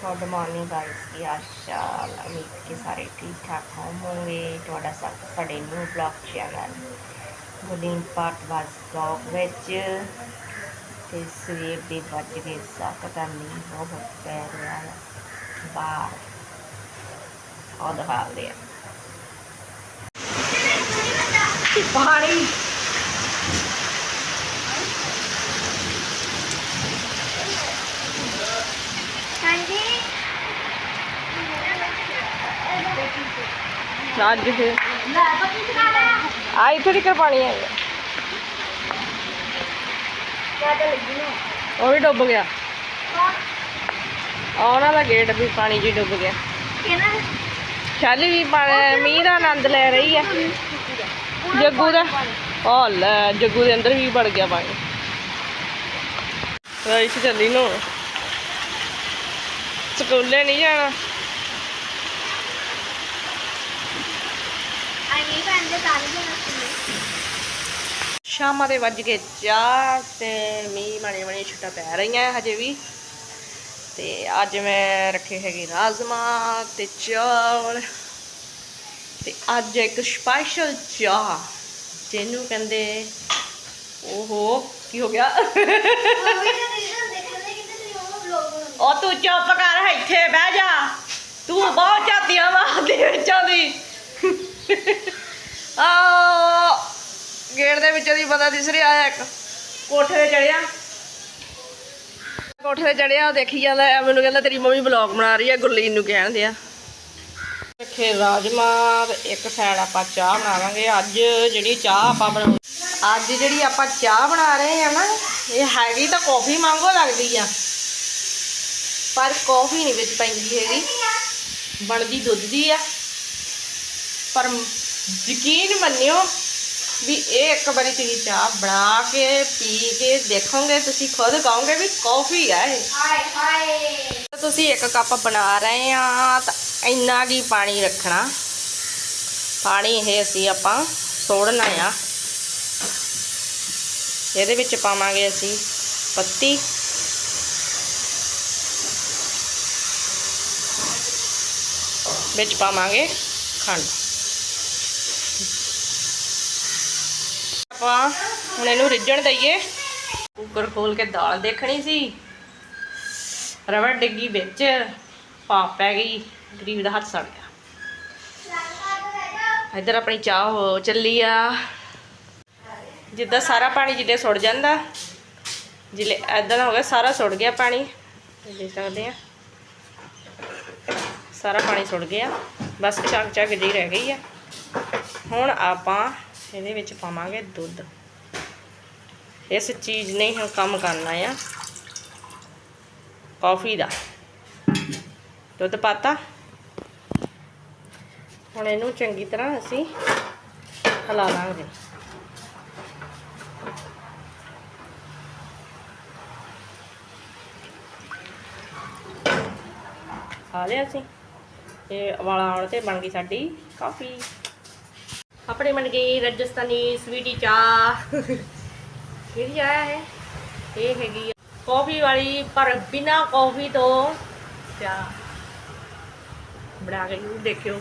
Good morning guys ਕੀ ਹਾਲ ਉਮੀਦ ਕਿ ਸਾਰੇ ਠੀਕ ਠਾਕ ਹੋਵੋਗੇ ਤੁਹਾਡਾ ਸਭ ਸਾਡੇ ਨਿਊ ਬਲੌਗ ਚੈਨਲ ਗੁਲਿੰਗ ਪਾਰਟ ਵਾਸ ਬਲੌਗ ਵਿੱਚ। ਤੇ ਸਵੇਰ ਦੇ ਵੱਜ ਗਏ ਸੱਤ ਦਾ ਮੀਂਹ ਬਹੁਤ ਪੈ ਰਿਹਾ ਹੈ। ਬਾਹਰ। ਉਹ ਦਿਖਾ ਲਿਆ ਪਾਣੀ ਹਾਂਜੀ ਅੱਜ ਫਿਰ ਲੈ ਬੱਤੀ ਚਲਾ ਲੈ ਉਹ ਵੀ ਡੁੱਬ ਗਿਆ। ਉਹਨਾਂ ਦਾ ਗੇਟ ਵੀ ਪਾਣੀ 'ਚ ਡੁੱਬ ਗਿਆ। ਸ਼ਾਲੀ ਵੀ ਮੀਂਹ ਦਾ ਆਨੰਦ ਲੈ ਰਹੀ ਹੈ। ਜੱਗੂ ਦਾ। ਉਹ ਲੈ, ਜੱਗੂ ਦੇ ਅੰਦਰ ਵੀ ਵੜ ਗਿਆ ਪਾਣੀ। ਰਾਈਸ ਚੱਲੀ ਨੂੰ। ਸਕੂਲੇ ਨਹੀਂ ਜਾਣਾ। ਭੈਣ ਦੇ ਸ਼ਾਮਾਂ ਵੱਜ ਗਏ ਚਾਰ ਤੇ ਮੀਂਹ ਮਾੜੇ ਮਾੜੇ ਛੁੱਟਾ ਪੈ ਰਹੀਆਂ ਹਜੇ ਵੀ। ਤੇ ਅੱਜ ਮੈਂ ਰੱਖੇ ਹੈਗੇ ਰਾਜਮਾ ਤੇ ਚੌਲ। ਤੇ ਅੱਜ ਇੱਕ ਸਪੈਸ਼ਲ ਚਾਹ ਜਿਹਨੂੰ ਕਹਿੰਦੇ ਓਹੋ ਕੀ ਹੋ ਗਿਆ? ਉਹ ਤੂੰ ਚੁੱਪ ਕਰ ਇੱਥੇ ਬਹਿ ਜਾ। ਤੂੰ ਬਹੁਤ ਝਾਤੀਆਂ ਮਾਰਦੀ ਵਿੱਚੋਂ ਦੀ ਆ ਗੇਟ ਦੇ ਵਿੱਚੋਂ ਦੀ ਬੰਦਾ ਦਿਸ ਰਿਹਾ ਆਇਆ ਇੱਕ ਕੋਠੇ ਤੇ ਚੜਿਆ ਕੋਠੇ ਤੇ ਚੜਿਆ ਉਹ ਦੇਖੀ ਜਾਂਦਾ ਐ ਮੈਨੂੰ ਕਹਿੰਦਾ ਤੇਰੀ ਮੰਮੀ ਵਲੌਗ ਬਣਾ ਰਹੀ ਹੈ, ਗੁਰਲੀਨ ਨੂੰ ਕਹਿਣ ਦਿਆ। ਰੱਖੇ ਰਾਜਮਾ ਇੱਕ ਸਾਈਡ ਆਪਾਂ ਚਾਹ ਬਣਾਵਾਂਗੇ। ਅੱਜ ਜਿਹੜੀ ਚਾਹ ਆਪਾਂ ਬਣਾਉਣੀ ਅੱਜ ਜਿਹੜੀ ਆਪਾਂ ਚਾਹ ਬਣਾ ਰਹੇ ਆ ਨਾ, ਇਹ ਹੈਗੀ ਤਾਂ ਕੌਫੀ ਵਾਂਗੋ ਲੱਗਦੀ ਆ। ਪਰ ਕੌਫੀ ਨਹੀਂ ਵਿੱਚ ਪੈਂਦੀ ਹੈਗੀ। ਬਣਦੀ ਦੁੱਧ ਦੀ ਆ। ਪਰ ਯਕੀਨ ਮੰਨਿਓ ਵੀ ਇਹ ਇੱਕ ਵਾਰੀ ਤੁਸੀਂ ਚਾਹ ਬਣਾ ਕੇ ਪੀ ਕੇ ਦੇਖੋਗੇ ਤੁਸੀਂ ਖੁਦ ਕਹੋਗੇ ਵੀ ਕੌਫੀ ਆ ਇਹ ਹਾਏ ਹਾਏ ਤਾਂ ਤੁਸੀਂ ਇੱਕ ਕੱਪ ਬਣਾ ਰਹੇ ਆ ਤਾਂ ਇੰਨਾ ਕੀ ਪਾਣੀ ਰੱਖਣਾ ਪਾਣੀ ਇਹ ਅਸੀਂ ਆਪਾਂ ਸੋੜਨਾ ਆ ਇਹਦੇ ਵਿੱਚ ਪਾਵਾਂਗੇ ਅਸੀਂ ਪੱਤੀ ਵਿੱਚ ਪਾਵਾਂਗੇ ਖੰਡ ਆਪਾਂ ਹੁਣ ਇਹਨੂੰ ਰਿੱਝਣ ਦਈਏ। ਕੁੱਕਰ ਖੋਲ ਕੇ ਦਾਲ ਦੇਖਣੀ ਸੀ। ਰਬੜ ਡਿੱਗੀ ਵਿੱਚ ਭਾਪ ਪੈ ਗਈ, ਗਰੀਬ ਦਾ ਹੱਥ ਸੜ ਗਿਆ। ਇੱਧਰ ਆਪਣੀ ਚਾਹ ਹੋ ਚੱਲੀ ਆ। ਜਿੱਦਾਂ ਸਾਰਾ ਪਾਣੀ ਜਿੱਦੇ ਸੁੱਟ ਜਾਂਦਾ, ਜਿਲੇ ਐਦਾਂ ਹੋ ਗਿਆ, ਸਾਰਾ ਸੁੱਟ ਗਿਆ ਪਾਣੀ। ਇਹ ਦੇਖ ਸਕਦੇ ਆ। ਸਾਰਾ ਪਾਣੀ ਸੁੱਟ ਗਿਆ। ਬਸ ਚੱਕ ਚੱਕ ਜਿਹੀ ਰਹਿ ਗਈ ਆ। ਹੁਣ ਆਪਾਂ ਇਹਦੇ ਵਿੱਚ ਪਾਵਾਂਗੇ ਦੁੱਧ। ਇਸ ਚੀਜ਼ ਨੇ ਹੁਣ ਕੰਮ ਕਰਨਾ ਆ। ਕਾਫੀ ਦਾ। ਦੁੱਧ ਪਾਤਾ। ਹੁਣ ਇਹਨੂੰ ਚੰਗੀ ਤਰ੍ਹਾਂ ਅਸੀਂ ਹਿਲਾ ਲਾਂਗੇ। ਖਾ ਲਿਆ ਅਸੀਂ। ਇਹ ਵਾਲਾ ਆਉਣ ਤੇ ਬਣ ਗਈ ਸਾਡੀ ਕਾਫੀ। ਆਪਣੇ ਬਣ ਗਈ ਰਾਜਸਥਾਨੀ ਸਵੀਟੀ ਚਾਹ। ਕਿਹੜੀ ਆਇਆ ਹੈ ਇਹ? ਹੈਗੀ ਕਾਫੀ ਵਾਲੀ, ਪਰ ਬਿਨਾ ਕਾਫੀ ਤੋਂ ਚਾਹ। ਬਣਾ ਕੇ ਜ਼ਰੂਰ ਦੇਖਿਓ।